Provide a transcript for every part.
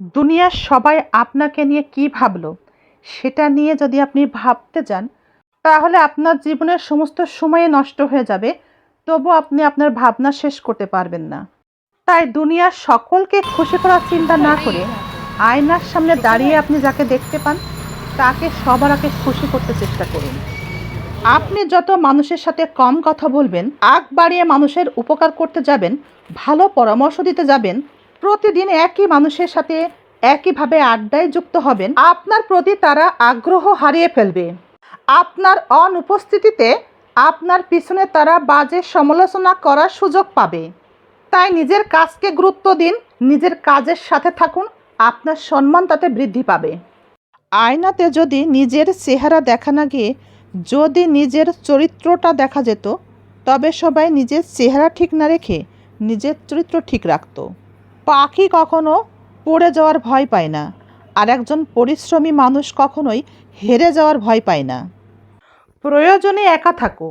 দুনিয়ার সবাই আপনাকে নিয়ে কি ভাবলো, সেটা নিয়ে যদি আপনি ভাবতে যান, তাহলে আপনার জীবনের সমস্ত সময় নষ্ট হয়ে যাবে, তবু আপনি আপনার ভাবনা শেষ করতে পারবেন না। তাই দুনিয়ার সকলকে খুশি করার চিন্তা না করে আয়নার সামনে দাঁড়িয়ে আপনি যাকে দেখতে পান, তাকে সবার আগে খুশি করতে চেষ্টা করুন। আপনি যত মানুষের সাথে কম কথা বলবেন, আগ বাড়িয়ে মানুষের উপকার করতে যাবেন, ভালো পরামর্শ দিতে যাবেন প্রতিদিন একই মানুষের সাথে একইভাবে আড্ডায় যুক্ত হবেন। আপনার প্রতি তারা আগ্রহ হারিয়ে ফেলবে। আপনার অনুপস্থিতিতে আপনার পিছনে তারা বাজে সমালোচনা করার সুযোগ পাবে। তাই নিজের কাজকে গুরুত্ব দিন, নিজের কাজের সাথে থাকুন, আপনার সম্মান তাতে বৃদ্ধি পাবে। আয়নাতে যদি নিজের চেহারা দেখা না গিয়ে যদি নিজের চরিত্রটা দেখা যেত, তবে সবাই নিজের চেহারা ঠিক না রেখে নিজের চরিত্র ঠিক রাখতো। পাখি কখনো পড়ে যাওয়ার ভয় পায় না। আর একজন পরিশ্রমী মানুষ কখনোই হেরে যাওয়ার ভয় পায় না। প্রয়োজনে একা থাকো।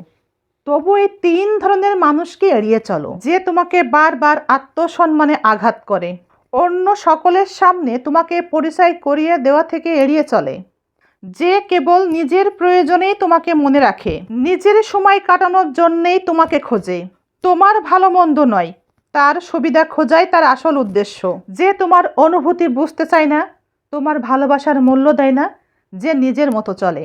তবু এই তিন ধরনের মানুষকে এড়িয়ে চলো, যে তোমাকে বারবার আত্মসম্মানে আঘাত করে। অন্য সকলের সামনে তোমাকে পরিচয় করিয়ে দেওয়া থেকে এড়িয়ে চলে। যে কেবল নিজের প্রয়োজনেই তোমাকে মনে রাখে, নিজের সময় কাটানোর জন্যেই তোমাকে খোঁজে। তোমার ভালো মন্দ নয় তার সুবিধা খোঁজাই তার আসল উদ্দেশ্য। যে তোমার অনুভূতি বুঝতে চায় না, তোমার ভালোবাসার মূল্য দেয় না, যে নিজের মতো চলে।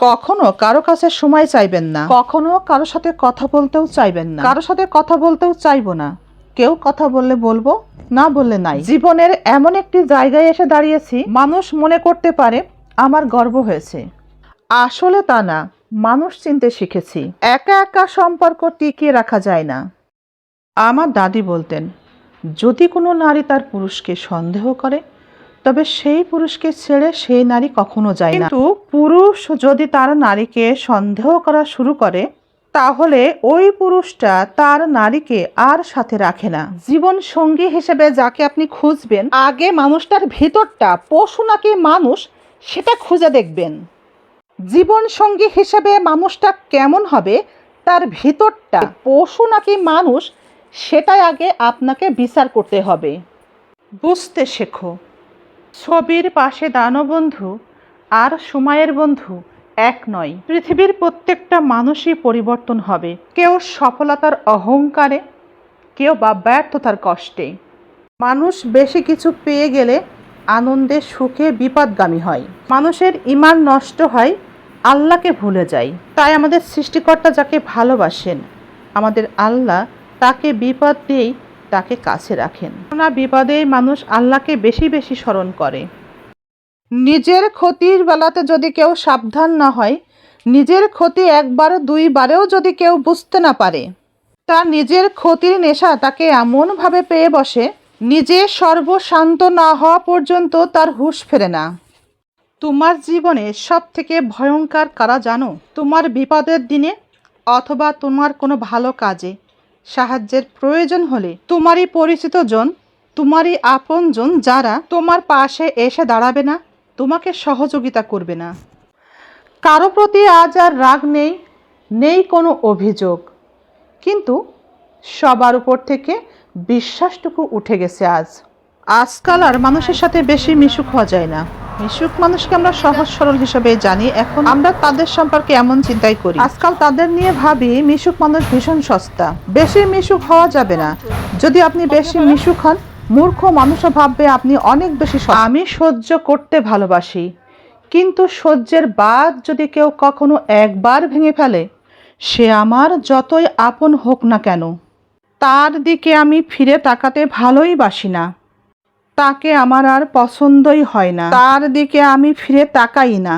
কখনো কারও কাছে সময় চাইবেন না। কখনো কারও সাথে কথা বলতেও চাইবেন না। কারও সাথে কথা বলতেও চাইব না। কেউ কথা বললে বলব, না বললে নাই। জীবনের এমন একটি জায়গায় এসে দাঁড়িয়েছি, মানুষ মনে করতে পারে আমার গর্ব হয়েছে। আসলে তা না, মানুষ চিনতে শিখেছি। একা একা সম্পর্ক টিকিয়ে রাখা যায় না। আমার দাদি বলতেন, যদি কোনো নারী তার পুরুষকে সন্দেহ করে, তবে সেই পুরুষকে ছেড়ে সেই নারী কখনো যায় না। কিন্তু পুরুষ যদি তার নারীকে সন্দেহ করা শুরু করে, তাহলে ওই পুরুষটা তার নারীকে আর সাথে রাখে না। জীবন সঙ্গী হিসেবে যাকে আপনি খুঁজবেন, আগে মানুষটার ভিতরটা, পশু নাকি মানুষ, সেটা খুঁজে দেখবেন। জীবন সঙ্গী হিসেবে মানুষটা কেমন হবে, তার ভিতরটা, পশু নাকি মানুষ সেটাই আগে আপনাকে বিচার করতে হবে। বুঝতে শেখো, ছবির পাশে দানো বন্ধু আর সময়ের বন্ধু এক নয়। পৃথিবীর প্রত্যেকটা মানুষই পরিবর্তন হবে। কেউ সফলতার অহংকারে, কেউ বা ব্যর্থতার কষ্টে। মানুষ বেশি কিছু পেয়ে গেলে আনন্দে, সুখে, বিপদগামী হয়। মানুষের ইমান নষ্ট হয়, আল্লাহকে ভুলে যায়। তাই আমাদের সৃষ্টিকর্তা যাকে ভালোবাসেন, আমাদের আল্লাহ তাকে বিপদ দিয়েই তাকে কাছে রাখেন। না বিপদেই মানুষ আল্লাহকে বেশি বেশি স্মরণ করে। নিজের ক্ষতির বেলাতে যদি কেউ সাবধান না হয়, নিজের ক্ষতি একবার দুইবারেও যদি কেউ বুঝতে না পারে তার নিজের ক্ষতির নেশা তাকে এমনভাবে পেয়ে বসে, নিজে সর্বশান্ত না হওয়া পর্যন্ত তার হুঁশ ফেরে না। তোমার জীবনে সব থেকে ভয়ঙ্কর কারা জানো? তোমার বিপদের দিনে অথবা তোমার কোনো ভালো কাজে সাহায্যের প্রয়োজন হলে তোমারই পরিচিত জন, তোমারই আপনজন যারা তোমার পাশে এসে দাঁড়াবে না, তোমাকে সহযোগিতা করবে না। কারও প্রতি আজ আর রাগ নেই নেই কোনো অভিযোগ। কিন্তু সবার উপর থেকে বিশ্বাসটুকু উঠে গেছে আজ। আজকাল আর মানুষের সাথে বেশি মিশুক হওয়া যায় না। মিশুক মানুষকে আমরা সহজ সরল হিসেবে জানি। এখন আমরা তাদের সম্পর্কে এমন চিন্তাই করি। আজকাল তাদের নিয়ে ভাবি, মিশুক মানুষ ভীষণ সস্তা। বেশি মিশুক হওয়া যাবে না। যদি আপনি বেশি মিশুক হন, মূর্খ মানুষও ভাববে আপনি অনেক বেশি আমি সহ্য করতে ভালোবাসি। কিন্তু সহ্যের বাদ যদি কেউ কখনো একবার ভেঙে ফেলে, সে আমার যতই আপন হোক না কেন, তার দিকে আমি ফিরে তাকাতে ভালোই বাসি না। তাকে আমার আর পছন্দই হয় না। তার দিকে আমি ফিরে তাকাই না।